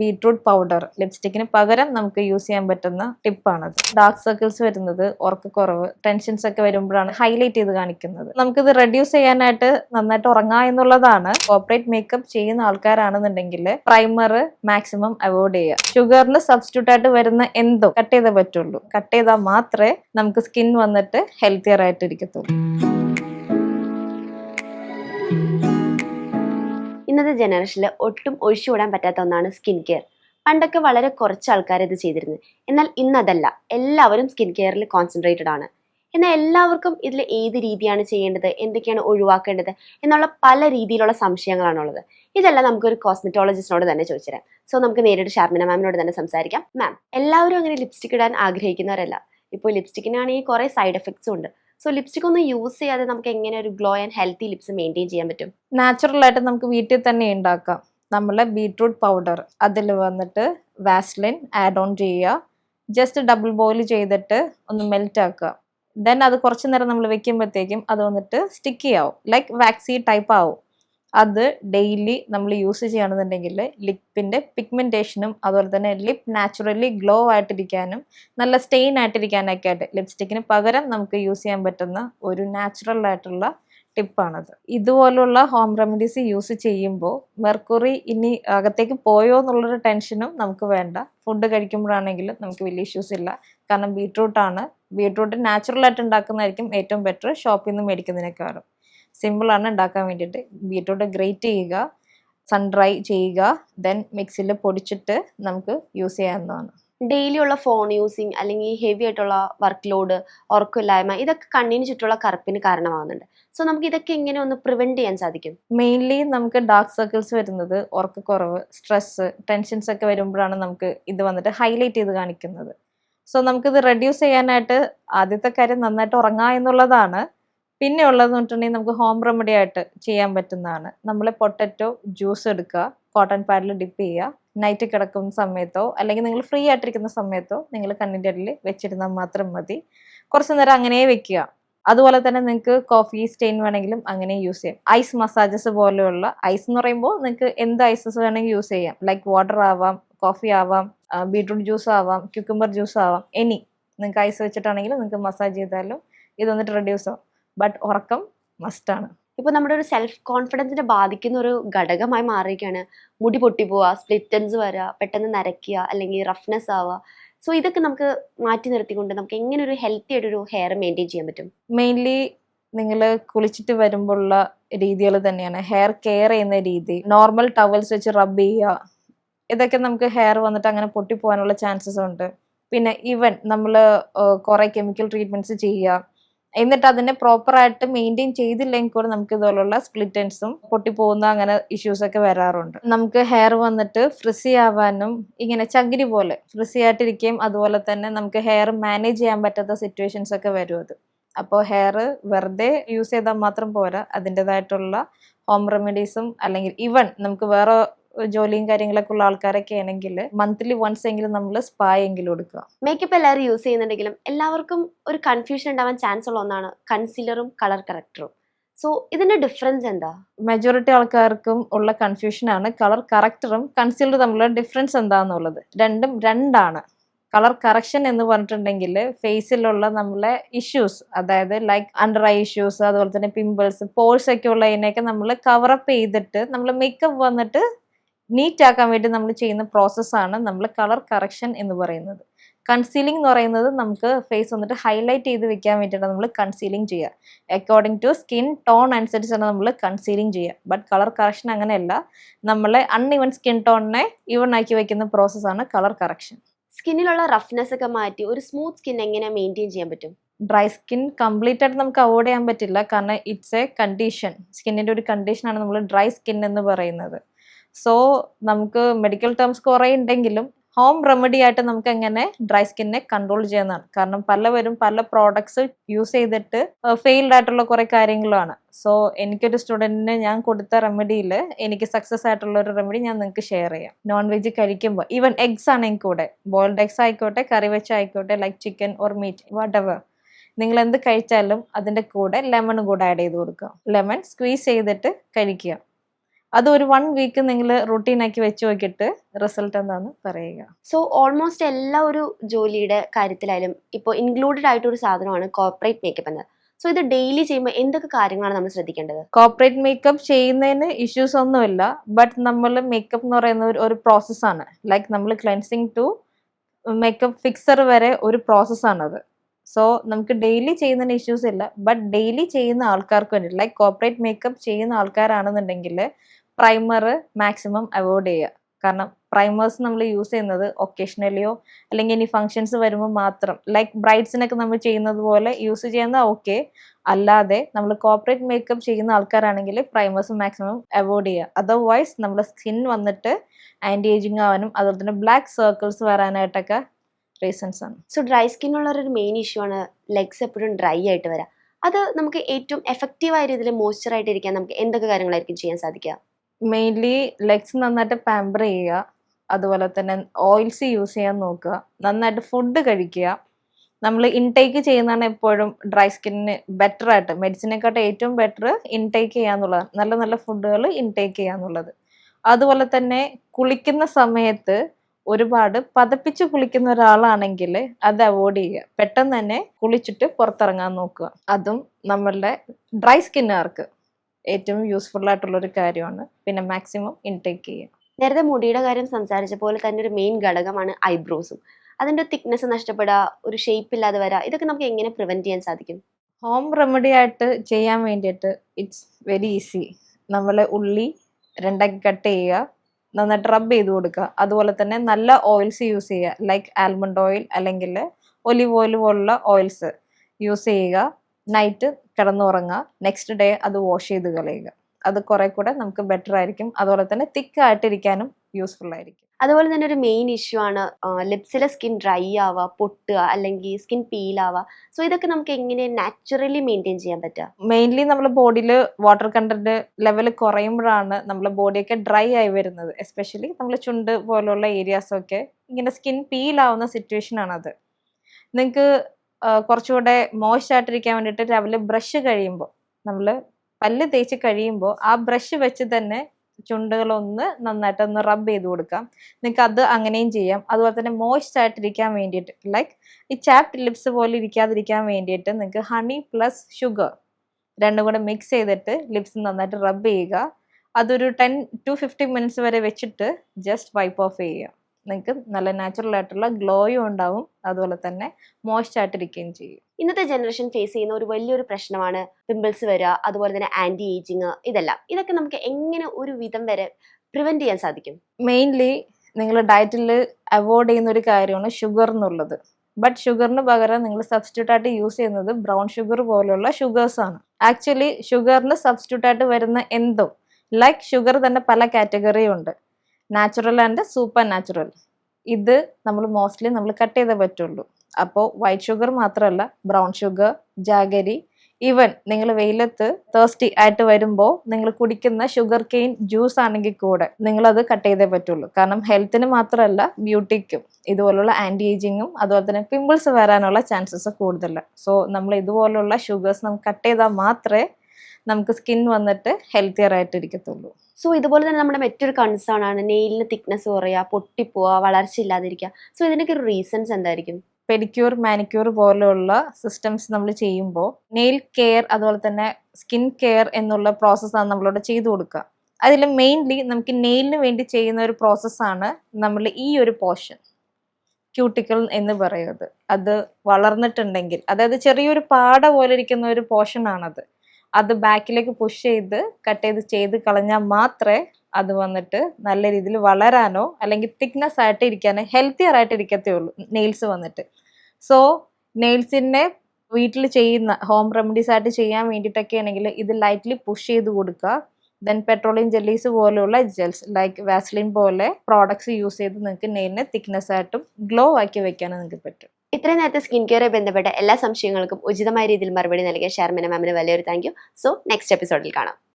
Beetroot powder ലിപ്സ്റ്റിക്കിന് പകരം നമുക്ക് use ചെയ്യാൻ പറ്റുന്ന ടിപ്പാണത്. ഡാർക്ക് സർക്കിൾസ് വരുന്നത് ഉറക്കക്കുറവ് ടെൻഷൻസ് ഒക്കെ വരുമ്പോഴാണ് ഹൈലൈറ്റ് ചെയ്ത് കാണിക്കുന്നത്. നമുക്കിത് റെഡ്യൂസ് ചെയ്യാനായിട്ട് നന്നായിട്ട് ഉറങ്ങാ എന്നുള്ളതാണ്. കോപ്പറേറ്റ് മേക്കപ്പ് ചെയ്യുന്ന ആൾക്കാരാണെന്നുണ്ടെങ്കിൽ പ്രൈമർ മാക്സിമം അവോയ്ഡ് ചെയ്യുക. ഷുഗറിന് സബ്സ്റ്റിറ്റ്യൂട്ട് ആയിട്ട് വരുന്ന എന്തോ കട്ട് ചെയ്തേ പറ്റുള്ളൂ. കട്ട് ചെയ്താൽ മാത്രമേ നമുക്ക് സ്കിൻ വന്നിട്ട് ഹെൽത്തിയർ ആയിട്ട് ഇരിക്കത്തുള്ളൂ ഇന്നത്തെ ജനറേഷനിൽ ഒട്ടും ഒഴിച്ചുകൂടാൻ പറ്റാത്ത ഒന്നാണ് സ്കിൻ കെയർ. പണ്ടൊക്കെ വളരെ കുറച്ച് ആൾക്കാർ ഇത് ചെയ്തിരുന്നു. എന്നാൽ ഇന്നതല്ല. എല്ലാവരും സ്കിൻ കെയറിൽ കോൺസെൻട്രേറ്റഡ് ആണ്. എന്നാൽ എല്ലാവർക്കും ഇതിൽ ഏത് രീതിയാണ് ചെയ്യേണ്ടത്? എന്തൊക്കെയാണ് ഒഴിവാക്കേണ്ടത്? എന്നുള്ള പല രീതിയിലുള്ള സംശയങ്ങളാണുള്ളത്. ഇതെല്ലാം നമുക്കൊരു കോസ്മെറ്റോളജിസ്റ്റിനോട് തന്നെ ചോദിച്ചുതരാം സോ നമുക്ക് നേരിട്ട് ഷാർമിന മാമിനോട് തന്നെ സംസാരിക്കാം. മാം എല്ലാവരും അങ്ങനെ ലിപ്സ്റ്റിക് ഇടാൻ ആഗ്രഹിക്കുന്നവരല്ല. ഇപ്പോൾ ലിപ്സ്റ്റിക്കിനാണെങ്കിൽ കുറേ സൈഡ് എഫക്ട്സും ഉണ്ട്. സോ ലിപ്സ്റ്റിക് ഒന്നും യൂസ് ചെയ്യാതെ നമുക്ക് എങ്ങനെ ഒരു glow and healthy lips maintain ചെയ്യാൻ പറ്റും? നാച്ചുറൽ ആയിട്ട് നമുക്ക് വീട്ടിൽ തന്നെ ഉണ്ടാക്കാം. നമ്മളെ ബീട്രൂട്ട് പൗഡർ അതിൽ വന്നിട്ട് വാസ്ലിൻ ആഡ് ഓൺ ചെയ്യുക. ജസ്റ്റ് ഡബിൾ ബോയിൽ ചെയ്തിട്ട് ഒന്ന് മെൽറ്റ് ആക്കുക. ദെൻ അത് കുറച്ച് നേരം നമ്മൾ വെക്കുമ്പോഴത്തേക്കും അത് വന്നിട്ട് സ്റ്റിക്കി ആവും. ലൈക്ക് വാക്സി ടൈപ്പ് ആവും. അത് ഡെയിലി നമ്മൾ യൂസ് ചെയ്യുകയാണെന്നുണ്ടെങ്കിൽ ലിപ്പിന്റെ പിഗ്മെന്റേഷനും അതുപോലെ തന്നെ ലിപ്പ് നാച്ചുറലി ഗ്ലോ ആയിട്ടിരിക്കാനും നല്ല സ്റ്റെയിൻ ആയിട്ടിരിക്കാനൊക്കെ ആയിട്ട് ലിപ്സ്റ്റിക്കിന് പകരം നമുക്ക് യൂസ് ചെയ്യാൻ പറ്റുന്ന ഒരു നാച്ചുറൽ ആയിട്ടുള്ള ടിപ്പാണത് ഇതുപോലുള്ള ഹോം റെമഡീസ് യൂസ് ചെയ്യുമ്പോൾ മെർക്കുറി ഇനി അകത്തേക്ക് പോയോ എന്നുള്ളൊരു ടെൻഷനും നമുക്ക് വേണ്ട. ഫുഡ് കഴിക്കുമ്പോഴാണെങ്കിലും നമുക്ക് വലിയ ഇഷ്യൂസ് ഇല്ല. കാരണം ബീട്രൂട്ടാണ് ബീട്രൂട്ട് നാച്ചുറൽ ആയിട്ട് ഉണ്ടാക്കുന്നതായിരിക്കും ഏറ്റവും ബെറ്റർ ഷോപ്പിൽ നിന്ന് മേടിക്കുന്നതിനേക്കാളും. സിമ്പിളാണ് ഉണ്ടാക്കാൻ വേണ്ടിയിട്ട്. ബീറ്റ്റൂട്ട് ഗ്രേറ്റ് ചെയ്യുക സൺ ഡ്രൈ ചെയ്യുക ദെൻ മിക്സിയിൽ പൊടിച്ചിട്ട് നമുക്ക് യൂസ് ചെയ്യാവുന്നതാണ്. ഡെയിലി ഉള്ള ഫോൺ യൂസിങ് അല്ലെങ്കിൽ ഹെവി ആയിട്ടുള്ള വർക്ക് ലോഡ് ഉറക്കമില്ലായ്മ ഇതൊക്കെ കണ്ണിന് ചുറ്റുള്ള കറുപ്പിന് കാരണമാകുന്നുണ്ട്. സോ നമുക്ക് ഇതൊക്കെ എങ്ങനെ ഒന്ന് പ്രിവെന്റ് ചെയ്യാൻ സാധിക്കും? മെയിൻലി നമുക്ക് ഡാർക്ക് സർക്കിൾസ് വരുന്നത് ഉറക്കക്കുറവ് സ്ട്രെസ് ടെൻഷൻസ് ഒക്കെ വരുമ്പോഴാണ് നമുക്ക് ഇത് വന്നിട്ട് ഹൈലൈറ്റ് ചെയ്ത് കാണിക്കുന്നത്. സോ നമുക്കിത് റെഡ്യൂസ് ചെയ്യാനായിട്ട് ആദ്യത്തെ കാര്യം നന്നായിട്ട് ഉറങ്ങുക എന്നുള്ളതാണ്. പിന്നെ ഉള്ളതെന്ന് പറഞ്ഞിട്ടുണ്ടെങ്കിൽ നമുക്ക് ഹോം റെമഡി ആയിട്ട് ചെയ്യാൻ പറ്റുന്നതാണ്. നമ്മൾ പൊട്ടറ്റോ ജ്യൂസ് എടുക്കുക കോട്ടൺ പാഡിൽ ഡിപ്പ് ചെയ്യുക നൈറ്റ് കിടക്കുന്ന സമയത്തോ അല്ലെങ്കിൽ നിങ്ങൾ ഫ്രീ ആയിട്ടിരിക്കുന്ന സമയത്തോ നിങ്ങൾ കണ്ണിന്റെ ഇടയിൽ വെച്ചിരുന്നാൽ മാത്രം മതി. കുറച്ച് നേരം അങ്ങനെ വെക്കുക. അതുപോലെ തന്നെ നിങ്ങൾക്ക് കോഫി സ്റ്റെയിൻ വേണമെങ്കിലും അങ്ങനെ യൂസ് ചെയ്യാം. ഐസ് മസാജസ് പോലെയുള്ള ഐസ് എന്ന് പറയുമ്പോൾ നിങ്ങൾക്ക് എന്ത് ഐസസ് വേണമെങ്കിൽ യൂസ് ചെയ്യാം. ലൈക്ക് വാട്ടർ ആവാം കോഫി ആവാം ബീട്രൂട്ട് ജ്യൂസ് ആവാം ക്യുക്കുംബർ ജ്യൂസ് ആവാം എനി നിങ്ങൾക്ക് ഐസ് വെച്ചിട്ടാണെങ്കിലും നിങ്ങൾക്ക് മസാജ് ചെയ്താലും ഇത് വന്നിട്ട് റെഡ്യൂസ് ആവും. ബട്ട് ഉറക്കം മസ്റ്റാണ് ഇപ്പൊ നമ്മുടെ ഒരു സെൽഫ് കോൺഫിഡൻസിനെ ബാധിക്കുന്ന ഒരു ഘടകമായി മാറിയിരിക്കുകയാണ്. മുടി പൊട്ടിപ്പോവുക സ്പ്ലിറ്റൻസ് വരിക പെട്ടെന്ന് നരയ്ക്കുക അല്ലെങ്കിൽ റഫ്നെസ് ആവുക. സോ ഇതൊക്കെ നമുക്ക് മാറ്റി നിർത്തിക്കൊണ്ട് നമുക്ക് എങ്ങനെ ഒരു ഹെൽത്തി ആയിട്ടൊരു ഹെയർ മെയിന്റെയിൻ ചെയ്യാൻ പറ്റും? മെയിൻലി നിങ്ങൾ കുളിച്ചിട്ട് വരുമ്പോഴുള്ള രീതികൾ തന്നെയാണ്. ഹെയർ കെയർ ചെയ്യുന്ന രീതി നോർമൽ ടവൽസ് വെച്ച് റബ്ബ് ചെയ്യുക. ഇതൊക്കെ നമുക്ക് ഹെയർ വന്നിട്ട് അങ്ങനെ പൊട്ടിപ്പോകാനുള്ള ചാൻസസ് ഉണ്ട്. പിന്നെ ഈവൻ നമ്മൾ കുറേ കെമിക്കൽ ട്രീറ്റ്മെന്റ്സ് ചെയ്യുക. എന്നിട്ട് അതിനെ പ്രോപ്പർ ആയിട്ട് മെയിന്റെയിൻ ചെയ്തില്ലെങ്കിൽ കൂടെ നമുക്ക് ഇതുപോലുള്ള സ്പ്ലിറ്റൻസും പൊട്ടിപ്പോകുന്ന അങ്ങനെ ഇഷ്യൂസ് ഒക്കെ വരാറുണ്ട്. നമുക്ക് ഹെയർ വന്നിട്ട് ഫ്രിസി ആവാനും ഇങ്ങനെ ചകിരി പോലെ ഫ്രിസി ആയിട്ടിരിക്കുകയും അതുപോലെ തന്നെ നമുക്ക് ഹെയർ മാനേജ് ചെയ്യാൻ പറ്റാത്ത സിറ്റുവേഷൻസ് ഒക്കെ വരും അത്. അപ്പോൾ ഹെയർ വെറുതെ യൂസ് ചെയ്താൽ മാത്രം പോരാ. അതിന്റെതായിട്ടുള്ള ഹോം റെമഡീസും അല്ലെങ്കിൽ ഈവൻ നമുക്ക് വേറെ ജോലിയും കാര്യങ്ങളൊക്കെ ഉള്ള ആൾക്കാരൊക്കെ ആണെങ്കിൽ മന്ത്ലി വൺസ് എങ്കിലും നമ്മൾ സ്പാ എങ്കിലും എടുക്കുക. മേക്കപ്പ് എല്ലാവരും യൂസ് ചെയ്യുന്നുണ്ടെങ്കിലും എല്ലാവർക്കും ഒരു കൺഫ്യൂഷൻ ഉണ്ടാവാൻ ചാൻസ് ഉള്ള ഒന്നാണ് കൺസീലറും കളർ കറക്ടറും സോ ഇതിന്റെ ഡിഫറൻസ് എന്താ? മെജോറിറ്റി ആൾക്കാർക്കും ഉള്ള കൺഫ്യൂഷൻ ആണ് കളർ കറക്ടറും കൺസീലർ തമ്മിലുള്ള ഡിഫറൻസ് എന്താന്നുള്ളത്. രണ്ടും രണ്ടാണ്. കളർ കറക്ഷൻ എന്ന് പറഞ്ഞിട്ടുണ്ടെങ്കിൽ ഫേസിലുള്ള നമ്മളെ ഇഷ്യൂസ് അതായത് ലൈക്ക് അണ്ടർ ഐ ഇഷ്യൂസ് അതുപോലെ തന്നെ പിമ്പിൾസ് പോഴ്സ് ഒക്കെ ഉള്ളതിനെയൊക്കെ നമ്മൾ കവറപ്പ് ചെയ്തിട്ട് നമ്മൾ മേക്കപ്പ് വന്നിട്ട് നീറ്റ് ആക്കാൻ വേണ്ടി നമ്മൾ ചെയ്യുന്ന പ്രോസസ്സാണ് നമ്മൾ കളർ കറക്ഷൻ എന്ന് പറയുന്നത്. കൺസീലിംഗ് എന്ന് പറയുന്നത് നമുക്ക് ഫേസ് വന്നിട്ട് ഹൈലൈറ്റ് ചെയ്ത് വെക്കാൻ വേണ്ടിയിട്ടാണ് നമ്മൾ കൺസീലിംഗ് ചെയ്യുക. അക്കോർഡിംഗ് ടു സ്കിൻ ടോൺ അനുസരിച്ചാണ് നമ്മൾ കൺസീലിംഗ് ചെയ്യുക. ബട്ട് കളർ കറക്ഷൻ അങ്ങനെയല്ല. നമ്മളെ അൺഇവൺ സ്കിൻ ടോണിനെ ഇവൺ ആക്കി വെക്കുന്ന പ്രോസസ്സാണ് കളർ കറക്ഷൻ സ്കിന്നിലുള്ള റഫ്നെസ് ഒക്കെ മാറ്റി ഒരു സ്മൂത്ത് സ്കിൻ എങ്ങനെ മെയിന്റെയിൻ ചെയ്യാൻ പറ്റും? ഡ്രൈ സ്കിൻ കംപ്ലീറ്റ് ആയിട്ട് നമുക്ക് അവോയ്ഡ് ചെയ്യാൻ പറ്റില്ല. കാരണം ഇറ്റ്സ് എ കണ്ടീഷൻ സ്കിന്നിന്റെ ഒരു കണ്ടീഷനാണ് നമ്മൾ ഡ്രൈ സ്കിൻ എന്ന് പറയുന്നത്. സോ നമുക്ക് മെഡിക്കൽ ടേംസ് കുറേ ഉണ്ടെങ്കിലും ഹോം റെമഡി ആയിട്ട് നമുക്ക് എങ്ങനെ ഡ്രൈ സ്കിന്നെ കൺട്രോൾ ചെയ്യുന്നതാണ് കാരണം പലവരും പല പ്രോഡക്ട്സ് യൂസ് ചെയ്തിട്ട് ഫെയിൽഡ് ആയിട്ടുള്ള കുറേ കാര്യങ്ങളാണ് സോ എനിക്കൊരു സ്റ്റുഡന്റിന് ഞാൻ കൊടുത്ത റെമഡിയിൽ എനിക്ക് സക്സസ് ആയിട്ടുള്ള ഒരു റെമഡി ഞാൻ നിങ്ങൾക്ക് ഷെയർ ചെയ്യാം. നോൺ വെജ് കഴിക്കുമ്പോൾ ഈവൻ എഗ്സ് ആണെങ്കിൽ കൂടെ. ബോയിൽഡ് എഗ്സ് ആയിക്കോട്ടെ curry വെച്ചായിക്കോട്ടെ like chicken or meat whatever നിങ്ങൾ എന്ത് കഴിച്ചാലും അതിന്റെ കൂടെ ലെമൺ കൂടെ ആഡ് ചെയ്ത് കൊടുക്കുക. ലെമൺ സ്ക്വീസ് ചെയ്തിട്ട് കഴിക്കുക. അത് ഒരു വൺ വീക്ക് നിങ്ങൾ റൂട്ടീനാക്കി വെച്ച് നോക്കിയിട്ട് റിസൾട്ട് എന്താന്ന് പറയുക. സോ ഓൾമോസ്റ്റ് എല്ലാ ഒരു ജോലിയുടെ കാര്യത്തിലായാലും ഇപ്പോൾ ഇൻക്ലൂഡഡ് ആയിട്ടൊരു സാധനമാണ് കോർപ്പറേറ്റ് മേക്കപ്പ് എന്നത്. സോ ഇത് ഡെയിലി ചെയ്യുമ്പോൾ എന്തൊക്കെ കാര്യങ്ങളാണ് നമ്മൾ ശ്രദ്ധിക്കേണ്ടത്? കോർപ്പറേറ്റ് മേക്കപ്പ് ചെയ്യുന്നതിന് ഇഷ്യൂസ് ഒന്നുമില്ല. ബട്ട് നമ്മൾ മേക്കപ്പ് എന്ന് പറയുന്ന ഒരു- ഒരു പ്രോസസ്സാണ് ലൈക്ക് നമ്മൾ ക്ലെൻസിങ് ടു മേക്കപ്പ് ഫിക്സർ വരെ ഒരു പ്രോസസ്സാണത് സോ നമുക്ക് ഡെയിലി ചെയ്യുന്നതിന് ഇഷ്യൂസ് ഇല്ല. ബട്ട് ഡെയിലി ചെയ്യുന്ന ആൾക്കാർക്ക് വേണ്ടി ലൈക്ക് കോർപ്പറേറ്റ് മേക്കപ്പ് ചെയ്യുന്ന ആൾക്കാരാണെന്നുണ്ടെങ്കിൽ പ്രൈമർ മാക്സിമം അവോയ്ഡ് ചെയ്യുക. കാരണം പ്രൈമേഴ്സ് നമ്മൾ യൂസ് ചെയ്യുന്നത് ഒക്കേഷണലിയോ അല്ലെങ്കിൽ ഇനി ഫങ്ഷൻസ് വരുമ്പോൾ മാത്രം. ലൈക്ക് ബ്രൈഡ്സിനൊക്കെ നമ്മൾ ചെയ്യുന്നത് പോലെ യൂസ് ചെയ്യുന്ന ഓക്കെ അല്ലാതെ നമ്മൾ കോപ്പറേറ്റ് മേക്കപ്പ് ചെയ്യുന്ന ആൾക്കാരാണെങ്കിൽ പ്രൈമേഴ്സ് മാക്സിമം അവോയ്ഡ് ചെയ്യുക. അതർവൈസ് നമ്മുടെ സ്കിൻ വന്നിട്ട് ആന്റി ഏജിങ് ആവാനും അതുപോലെ തന്നെ ബ്ലാക്ക് സർക്കിൾസ് വരാനായിട്ടൊക്കെ റീസൺസ് ആണ്. സോ ഡ്രൈ സ്കിൻ ഉള്ളൊരു മെയിൻ ഇഷ്യൂ ആണ് ലെഗ്സ് എപ്പോഴും ഡ്രൈ ആയിട്ട് വരാം. അത് നമുക്ക് ഏറ്റവും എഫക്റ്റീവായ രീതിയിൽ മോയ്സ്ചറായിട്ടിരിക്കാൻ നമുക്ക് എന്തൊക്കെ കാര്യങ്ങളായിരിക്കും ചെയ്യാൻ സാധിക്കുക? മെയിൻലി ലെഗ്സ് നന്നായിട്ട് പാമ്പർ ചെയ്യുക. അതുപോലെ തന്നെ ഓയിൽസ് യൂസ് ചെയ്യാൻ നോക്കുക. നന്നായിട്ട് ഫുഡ് കഴിക്കുക. നമ്മൾ ഇൻടേക്ക് ചെയ്യുന്നതാണ് എപ്പോഴും ഡ്രൈ സ്കിന്നിന് ബെറ്റർ ആയിട്ട് മെഡിസിനെക്കാട്ടും ഏറ്റവും ബെറ്റർ ഇൻടേക്ക് ചെയ്യാന്നുള്ളതാണ് നല്ല നല്ല ഫുഡുകൾ ഇൻടേക്ക് ചെയ്യാന്നുള്ളത് അതുപോലെ തന്നെ കുളിക്കുന്ന സമയത്ത് ഒരുപാട് പതപ്പിച്ച് കുളിക്കുന്ന ഒരാളാണെങ്കിൽ അത് അവോയ്ഡ് ചെയ്യുക. പെട്ടെന്ന് തന്നെ കുളിച്ചിട്ട് പുറത്തിറങ്ങാൻ നോക്കുക. അതും നമ്മളുടെ ഡ്രൈ സ്കിന്നുകാർക്ക് ഏറ്റവും യൂസ്ഫുൾ ആയിട്ടുള്ള ഒരു കാര്യമാണ്. പിന്നെ മാക്സിമം ഇൻടേക്ക് ചെയ്യുക. നേരത്തെ മുടിയുടെ കാര്യം സംസാരിച്ച പോലെ തന്നെ ഒരു മെയിൻ ഘടകമാണ് ഐബ്രോസും അതിന്റെ തിക്നെസ് നഷ്ടപ്പെടുക ഒരു ഷേപ്പ് ഇല്ലാതെ വരാ ഇതൊക്കെ നമുക്ക് എങ്ങനെ പ്രിവെന്റ് ചെയ്യാൻ സാധിക്കും? ഹോം റെമഡി ആയിട്ട് ചെയ്യാൻ വേണ്ടിയിട്ട് ഇറ്റ്സ് വെരി ഈസി നമ്മൾ ഉള്ളി രണ്ടാക്കി കട്ട് ചെയ്യുക നന്നായിട്ട് റബ്ബ് ചെയ്ത് കൊടുക്കുക. അതുപോലെ തന്നെ നല്ല ഓയിൽസ് യൂസ് ചെയ്യുക ലൈക്ക് ആൽമണ്ട് ഓയിൽ അല്ലെങ്കിൽ ഒലിവ് ഓയിൽ പോലുള്ള ഓയിൽസ് യൂസ് ചെയ്യുക. നൈറ്റ് കിടന്നുറങ്ങുക. നെക്സ്റ്റ് ഡേ അത് വാഷ് ചെയ്ത് കളയുക. അത് കുറെ കൂടെ നമുക്ക് ബെറ്റർ ആയിരിക്കും. അതുപോലെ തന്നെ തിക്ക് ആയിട്ടിരിക്കാനും യൂസ്ഫുൾ ആയിരിക്കും. അതുപോലെ തന്നെ ഒരു മെയിൻ ഇഷ്യൂ ആണ് ലിപ്സിലെ സ്കിൻ ഡ്രൈ ആവുക പൊട്ടുക അല്ലെങ്കിൽ സ്കിൻ പീൽ ആവുക. സോ ഇതൊക്കെ നമുക്ക് എങ്ങനെ നാച്ചുറലി മെയിന്റെയിൻ ചെയ്യാൻ പറ്റുക? മെയിൻലി നമ്മുടെ ബോഡിയിൽ വാട്ടർ കണ്ടന്റ് ലെവൽ കുറയുമ്പോഴാണ് നമ്മുടെ ബോഡിയൊക്കെ ഡ്രൈ ആയി വരുന്നത്. എസ്പെഷ്യലി നമ്മുടെ ചുണ്ട് പോലുള്ള ഏരിയാസൊക്കെ ഇങ്ങനെ സ്കിൻ പീൽ ആവുന്ന സിറ്റുവേഷൻ ആണത്. നിങ്ങൾക്ക് കുറച്ചുകൂടെ മോശമായിട്ടിരിക്കാൻ വേണ്ടിയിട്ട് രാവിലെ ബ്രഷ് കഴിയുമ്പോൾ നമ്മൾ പല്ല് തേച്ച് കഴിയുമ്പോൾ ആ ബ്രഷ് വെച്ച് തന്നെ ചുണ്ടുകളൊന്ന് നന്നായിട്ടൊന്ന് റബ്ബ് ചെയ്ത് കൊടുക്കാം. നിങ്ങൾക്ക് അത് അങ്ങനെയും ചെയ്യാം. അതുപോലെ തന്നെ മോയ്സ്റ്റ് ആയിട്ടിരിക്കാൻ വേണ്ടിയിട്ട് ലൈക്ക് ഈ ചാപ്റ്റ് ലിപ്സ് പോലെ ഇരിക്കാതിരിക്കാൻ വേണ്ടിയിട്ട് നിങ്ങൾക്ക് ഹണി പ്ലസ് ഷുഗർ രണ്ടും കൂടെ മിക്സ് ചെയ്തിട്ട് ലിപ്സ് നന്നായിട്ട് റബ്ബ് ചെയ്യുക. അതൊരു ടെൻ ടു ഫിഫ്റ്റീൻ മിനിറ്റ്സ് വരെ വെച്ചിട്ട് ജസ്റ്റ് വൈപ്പ് ഓഫ് ചെയ്യുക. നിങ്ങൾക്ക് നല്ല നാച്ചുറൽ ആയിട്ടുള്ള ഗ്ലോയും ഉണ്ടാവും. അതുപോലെ തന്നെ മോശമായിട്ടിരിക്കുകയും ആയിട്ടിരിക്കുകയും ചെയ്യും. ഇന്നത്തെ ജനറേഷൻ ഫേസ് ചെയ്യുന്ന ഒരു വലിയൊരു പ്രശ്നമാണ് പിമ്പിൾസ് വരിക അതുപോലെ തന്നെ ആന്റി ഏജിങ് ഇതെല്ലാം. ഇതൊക്കെ നമുക്ക് എങ്ങനെ ഒരു വിധം വരെ പ്രിവെന്റ് ചെയ്യാൻ സാധിക്കും? മെയിൻലി നിങ്ങൾ ഡയറ്റിൽ അവോയ്ഡ് ചെയ്യുന്ന ഒരു കാര്യമാണ് ഷുഗർ എന്നുള്ളത്. ബട്ട് ഷുഗറിന് പകരം നിങ്ങൾ സബ്സ്റ്റിറ്റ്യൂട്ട് ആയിട്ട് യൂസ് ചെയ്യുന്നത് ബ്രൗൺ ഷുഗർ പോലുള്ള ഷുഗേഴ്സ് ആണ്. ആക്ച്വലി ഷുഗറിന് സബ്സ്റ്റിറ്റ്യൂട്ട് ആയിട്ട് വരുന്ന എന്തും ലൈക്ക് ഷുഗർ തന്നെ പല കാറ്റഗറിയും ഉണ്ട്. നാച്ചുറൽ ആൻഡ് സൂപ്പർ നാച്ചുറൽ ഇത് നമ്മൾ മോസ്റ്റ്ലി നമ്മൾ കട്ട് ചെയ്തേ പറ്റുള്ളൂ. അപ്പോൾ വൈറ്റ് ഷുഗർ മാത്രമല്ല ബ്രൗൺ ഷുഗർ ജാഗരി ഈവൻ നിങ്ങൾ വെയിലത്ത് തേഴ്സ്റ്റി ആയിട്ട് വരുമ്പോൾ നിങ്ങൾ കുടിക്കുന്ന ഷുഗർ കെയിൻ ജ്യൂസ് ആണെങ്കിൽ കൂടെ നിങ്ങളത് കട്ട് ചെയ്തേ പറ്റുള്ളൂ. കാരണം ഹെൽത്തിന് മാത്രമല്ല ബ്യൂട്ടിക്കും ഇതുപോലുള്ള ആന്റി ഏജിങ്ങും അതുപോലെ തന്നെ പിമ്പിൾസ് വരാനുള്ള ചാൻസസ് കൂടുതലാണ് സോ നമ്മൾ ഇതുപോലുള്ള ഷുഗേഴ്സ് നമുക്ക് കട്ട് ചെയ്താൽ മാത്രമേ നമുക്ക് സ്കിൻ വന്നിട്ട് ഹെൽത്തിയർ ആയിട്ട് ഇരിക്കത്തുള്ളൂ സോ ഇതുപോലെ തന്നെ നമ്മുടെ മറ്റൊരു കൺസേൺ ആണ് നെയിലിന് തിക്നെസ് കുറയുക പൊട്ടിപ്പോവുക വളർച്ച ഇല്ലാതിരിക്കുക. സോ ഇതിനൊക്കെ ഒരു റീസൺസ് എന്തായിരിക്കും? പെഡിക്യൂർ മാനിക്യൂർ പോലെയുള്ള സിസ്റ്റംസ് നമ്മൾ ചെയ്യുമ്പോൾ നെയിൽ കെയർ അതുപോലെ തന്നെ സ്കിൻ കെയർ എന്നുള്ള പ്രോസസ്സാണ് നമ്മളോട് ചെയ്തു കൊടുക്കുക. അതിൽ മെയിൻലി നമുക്ക് നെയിലിന് വേണ്ടി ചെയ്യുന്ന ഒരു പ്രോസസ്സാണ് നമ്മൾ ഈ ഒരു പോർഷൻ ക്യൂട്ടിക്കൽ എന്ന് പറയുന്നത്. അത് വളർന്നിട്ടുണ്ടെങ്കിൽ അതായത് ചെറിയൊരു പാട പോലെ ഇരിക്കുന്ന ഒരു പോർഷൻ ആണത്. അത് ബാക്കിലേക്ക് പുഷ് ചെയ്ത് കട്ട് ചെയ്ത് ചെയ്ത് കളഞ്ഞാൽ മാത്രമേ അത് വന്നിട്ട് നല്ല രീതിയിൽ വളരാനോ അല്ലെങ്കിൽ തിക്നെസ് ആയിട്ട് ഇരിക്കാനോ ഹെൽത്തിയർ ആയിട്ട് ഇരിക്കത്തേ ഉള്ളൂ നെയിൽസ് വന്നിട്ട് സോ നെയിൽസിനെ വീട്ടിൽ ചെയ്യുന്ന ഹോം റെമഡീസ് ആയിട്ട് ചെയ്യാൻ വേണ്ടിയിട്ടൊക്കെ ആണെങ്കിൽ ഇത് ലൈറ്റ്ലി പുഷ് ചെയ്ത് കൊടുക്കുക. ദെൻ പെട്രോളിയം ജെല്ലീസ് പോലെയുള്ള ജെൽസ് ലൈക്ക് വാസ്ലിൻ പോലെ പ്രോഡക്ട്സ് യൂസ് ചെയ്ത് നിങ്ങൾക്ക് നെയിലിനെ തിക്നെസ് ആയിട്ടും ഗ്ലോ ആക്കി വെക്കാനും നിങ്ങൾക്ക് പറ്റും. ഇത്രയും നേരത്തെ സ്കിൻ കെയറെ ബന്ധപ്പെട്ട എല്ലാ സംശയങ്ങൾക്കും ഉചിതമായ രീതിയിൽ മറുപടി നൽകിയ ഷർമിന മാമിന് വലിയൊരു താങ്ക് യു സോ നെക്സ്റ്റ് എപ്പിസോഡിൽ കാണാം.